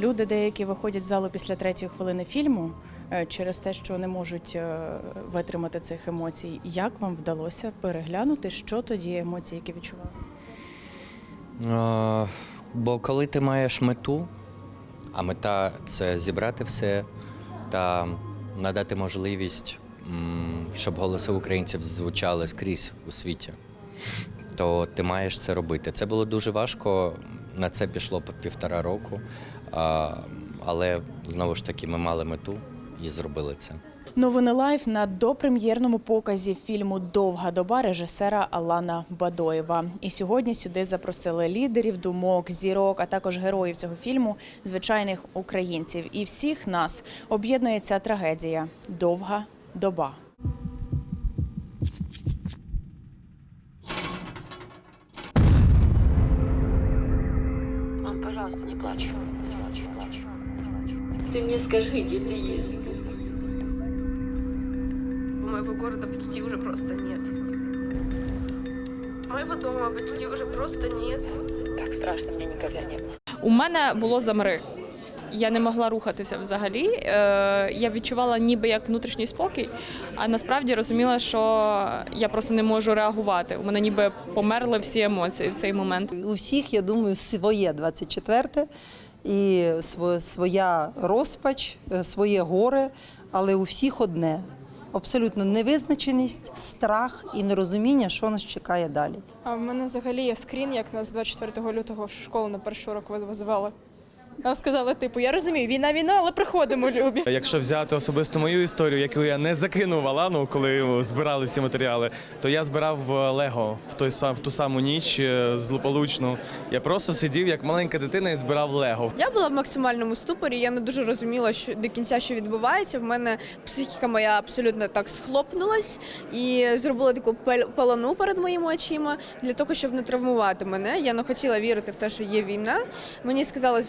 Люди деякі виходять з залу після третьої хвилини фільму е, через те, що не можуть е, витримати цих емоцій. Як вам вдалося переглянути, що тоді емоції, які відчували? Бо коли ти маєш мету, а мета це зібрати все та надати можливість, щоб голоси українців звучали скрізь у світі, то ти маєш це робити. Це було дуже важко. На це пішло півтора року. А, але знову ж таки ми мали мету і зробили це. Новини лайф на допрем'єрному показі фільму Довга доба режисера Алана Бадоєва. І сьогодні сюди запросили лідерів, думок, зірок, а також героїв цього фільму, звичайних українців. І всіх нас об'єднує ця трагедія Довга доба. Мам, пожалуйста, не плачь. Не плачь, не плачь. Ты мне скажи, где ты есть. Моего города почти уже просто нет. Моего дома почти уже просто нет. Так страшно мне никогда не было. У мене було замри. Я не могла рухатися взагалі. Е, Я відчувала ніби як внутрішній спокій, а насправді розуміла, що я просто не можу реагувати. У мене ніби померли всі емоції в цей момент. У всіх, я думаю, своє 24-те і сво- своя розпач, е, своє горе, але у всіх одне. Абсолютно невизначеність, страх і нерозуміння, що нас чекає далі. А в мене взагалі є скрін, як нас 24 лютого в школу на перший урок визвали. Нам сказали, типу, я розумію, війна війна, але приходимо, любі. Якщо взяти особисто мою історію, яку я не закинув Алану, коли збирали всі матеріали, то я збирав е, Лего в той сам в ту саму ніч е, злополучну. Я просто сидів як маленька дитина і збирав Лего. Я була в максимальному ступорі, я не дуже розуміла, що до кінця що відбувається. В мене психіка моя абсолютно так схлопнулась і зробила таку пелену перед моїми очима для того, щоб не травмувати мене. Я не хотіла вірити в те, що є війна. Мені сказали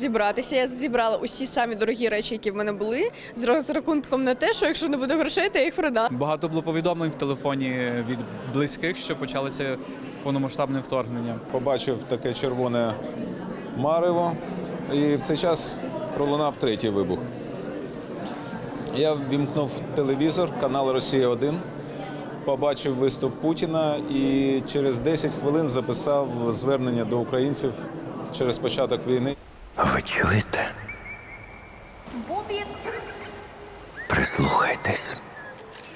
зібратися. Я зібрала усі самі дорогі речі, які в мене були, з розрахунком на те, що якщо не буде грошей, то я їх продам. Багато було повідомлень в телефоні від близьких, що почалося повномасштабне вторгнення. побачив таке червоне марево, і в цей час пролунав третій вибух. Я ввімкнув телевізор, канал Росія 1 побачив виступ Путіна і через 10 хвилин записав звернення до українців через початок війни. Ви чуєте? Прислухайтесь.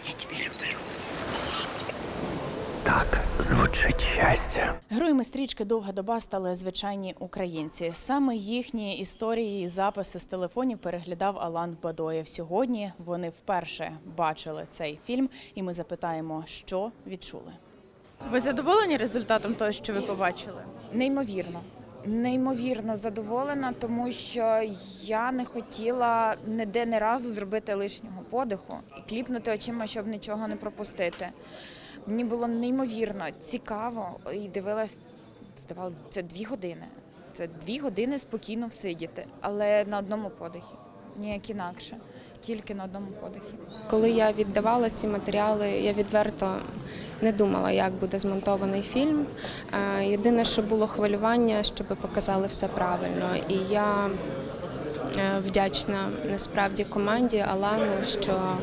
Я тебя люблю. Так звучить щастя. Героями стрічки Довга доба стали звичайні українці. Саме їхні історії і записи з телефонів переглядав Алан Бадоєв. Сьогодні вони вперше бачили цей фільм, і ми запитаємо, що відчули. Ви задоволені результатом того, що ви побачили? Неймовірно. Неймовірно задоволена, тому що я не хотіла ніде не разу зробити лишнього подиху і кліпнути очима, щоб нічого не пропустити. Мені було неймовірно цікаво і дивилась, здавалося, це дві години. Це дві години спокійно всидіти, але на одному подихі. Ніяк інакше, тільки на одному подихі. Коли я віддавала ці матеріали, я відверто не думала, як буде змонтований фільм. Е, Єдине, що було хвилювання, щоб показали все правильно. І я е, вдячна насправді команді Алану, що,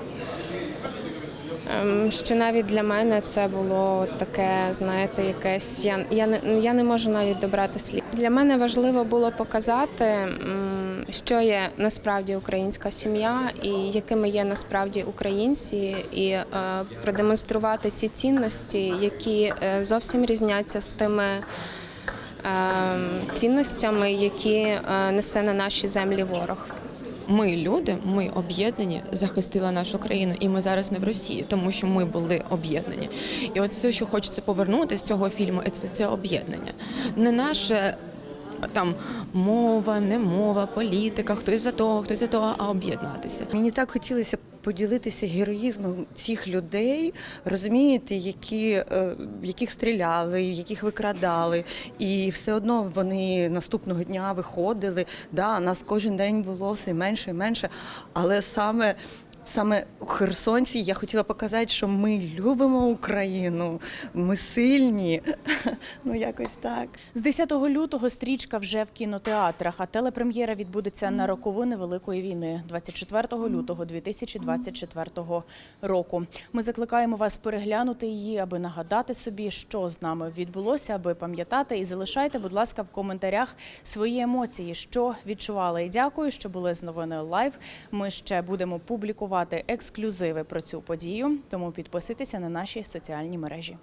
що навіть для мене це було таке, знаєте, якесь. Я, я, не, я не можу навіть добрати слів. Для мене важливо було показати, що є насправді українська сім'я і якими є насправді українці, і е, продемонструвати ці цінності, які е, зовсім різняться з тими. е, Цінностями, які е, несе на наші землі ворог. Ми люди, ми об'єднані, захистили нашу країну, і ми зараз не в Росії, тому що ми були об'єднані. І от все, що хочеться повернути з цього фільму, це, це об'єднання. Не наше там мова, не мова, політика, хтось за того, хтось за того, а об'єднатися. Мені так хотілося поділитися героїзмом цих людей, розумієте, які, е, яких стріляли, яких викрадали, і все одно вони наступного дня виходили. Да, нас кожен день було все менше і менше, але саме саме херсонці я хотіла показати, що ми любимо Україну, ми сильні. Ну, якось так. З 10 лютого стрічка вже в кінотеатрах, а телепрем'єра відбудеться на роковини Великої війни 24 лютого 2024 року. Ми закликаємо вас переглянути її, аби нагадати собі, що з нами відбулося, аби пам'ятати. І залишайте, будь ласка, в коментарях свої емоції, що відчували. І дякую, що були з новини лайв. Ми ще будемо публікувати ексклюзиви про цю подію. Тому підписуйтеся на наші соціальні мережі.